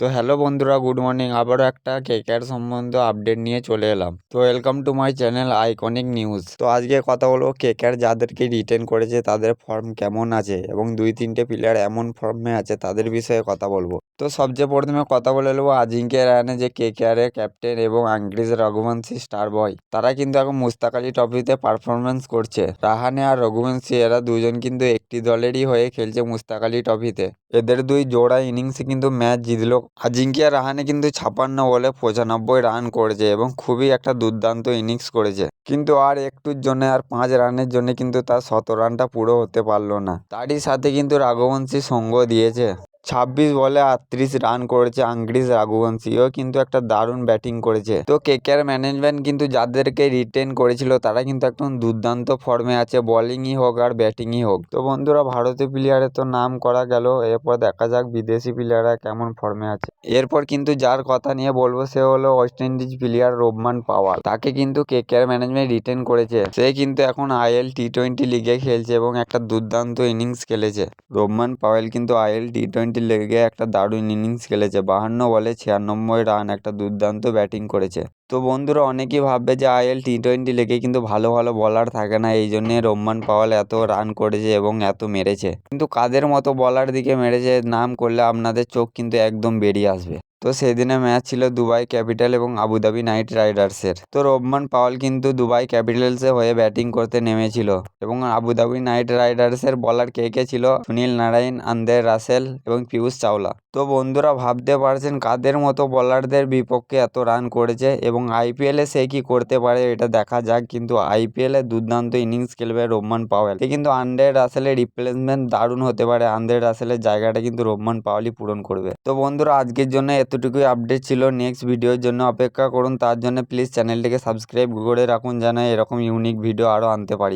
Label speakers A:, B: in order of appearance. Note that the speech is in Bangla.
A: তো হ্যালো বন্ধুরা, গুড মর্নিং। আবারও একটা কেকের সম্বন্ধে আপডেট নিয়ে চলে এলাম। তো welcome to my channel iconic news. তো আজকে কথা বলব কেকের যাদেরকে রিটেন করেছে, তাদের ফর্ম কেমন আছে এবং দুই তিনটে প্লেয়ার এমন ফর্মে আছে, তাদের বিষয়ে কথা বলব। তো সবচেয়ে প্রথমে কথা বলে নেব আজিঙ্কে রায়নে যে কেকেআরের ক্যাপ্টেন এবং আংগ্রিজ রঘুবংশী স্টার বয়। তারা কিন্তু এখন মুস্তাক আলী ট্রফিতে পারফরমেন্স করছে। রাহানে আর রঘুবংশী এরা দুজন কিন্তু একটি দলেরই হয়ে খেলছে মুস্তাক আলী ট্রফিতে। এদের দুই জোড়া ইনিংসে কিন্তু ম্যাচ জিতলো। আজিঙ্কিয়া রাহানে কিন্তু ছাপান্ন বলে পঁচানব্বই রান করেছে এবং খুবই একটা দুর্দান্ত ইনিংস করেছে। কিন্তু আর একটুর জন্য আর পাঁচ রানের জন্য কিন্তু তার শত রানটা পুরো হতে পারল না। তারই সাথে কিন্তু রাঘবংশী সঙ্গ দিয়েছে। ছাব্বিশ বলে আটত্রিশ রান করেছে আঙ্গ্রিস রাঘুবংশীও কিন্তু একটা দারুণ ব্যাটিং করেছে। তো কেকেআর ম্যানেজমেন্ট কিন্তু যাদেরকে রিটেন করেছিল, তারা কিন্তু একদম দুর্দান্ত ফর্মে আছে বলিংই হোক আর ব্যাটিংই হোক। তো বন্ধুরা, ভারতীয় প্লেয়ারের তো নাম করা গেল, এরপর দেখা যাক বিদেশি প্লেয়াররা কেমন ফর্মে আছে। এরপর কিন্তু যার কথা নিয়ে বলব সে হলো West Indies player Rovman Powell তাকে কিন্তু কে কেয়ার ম্যানেজমেন্ট রিটেন করেছে। সে কিন্তু এখন আইএল টি টোয়েন্টি লিগে খেলছে এবং একটা দুর্দান্ত ইনিংস খেলেছে। রোবমান পাওয়েল কিন্তু আইএল টি টোয়েন্টি লিগে একটা দারুণ ইনিংস খেলেছে। বাহান্ন বলে ছিয়ানব্বই রান, একটা দুর্দান্ত ব্যাটিং করেছে। তো বন্ধুরা অনেকেই ভাববে যে আইএল টি টোয়েন্টি লেগে কিন্তু ভালো ভালো বলার থাকে না, এই জন্যে রোম্মান পাওয়াল এত রান করেছে এবং এত মেরেছে। কিন্তু কাদের মতো বলার দিকে মেরেছে, নাম করলে আপনাদের চোখ কিন্তু একদম বেরিয়ে আসবে। তো সেদিনে ম্যাচ ছিল দুবাই ক্যাপিটাল এবং আবুধাবি নাইট রাইডার্সের। তো রোবমান পাওয়াল কিন্তু দুবাই ক্যাপিটালসে হয়ে ব্যাটিং করতে নেমেছিল এবং আবুধাবি নাইট রাইডার্সের বলার কে কে ছিল? সুনীল নারায়ণ, আন্দের রাসেল এবং পিয়ুষ চাওলা। তো বন্ধুরা, ভাবতে পারছেন কাদের মতো বলারদের বিপক্ষে এত রান করেছে এবং আইপিএলে সে কি করতে পারে এটা দেখা যাক, কিন্তু আইপিএলে দুর্দান্ত ইনিংস খেলবে রোমান পাওয়েল কিন্তু আন্ড্রে রাসেলের রিপ্লেসমেন্ট দারুণ হতে পারে। আন্ড্রে রাসেলের জায়গাটা কিন্তু রোমান পাওয়ালই পূরণ করবে। তো বন্ধুরা, আজকের জন্য এতটুকুই আপডেট ছিল। নেক্সট ভিডিওর জন্য অপেক্ষা করুন। তার জন্য প্লিজ চ্যানেলটিকে সাবস্ক্রাইব করে রাখুন যেন এরকম ইউনিক ভিডিও আরও আনতে পারি।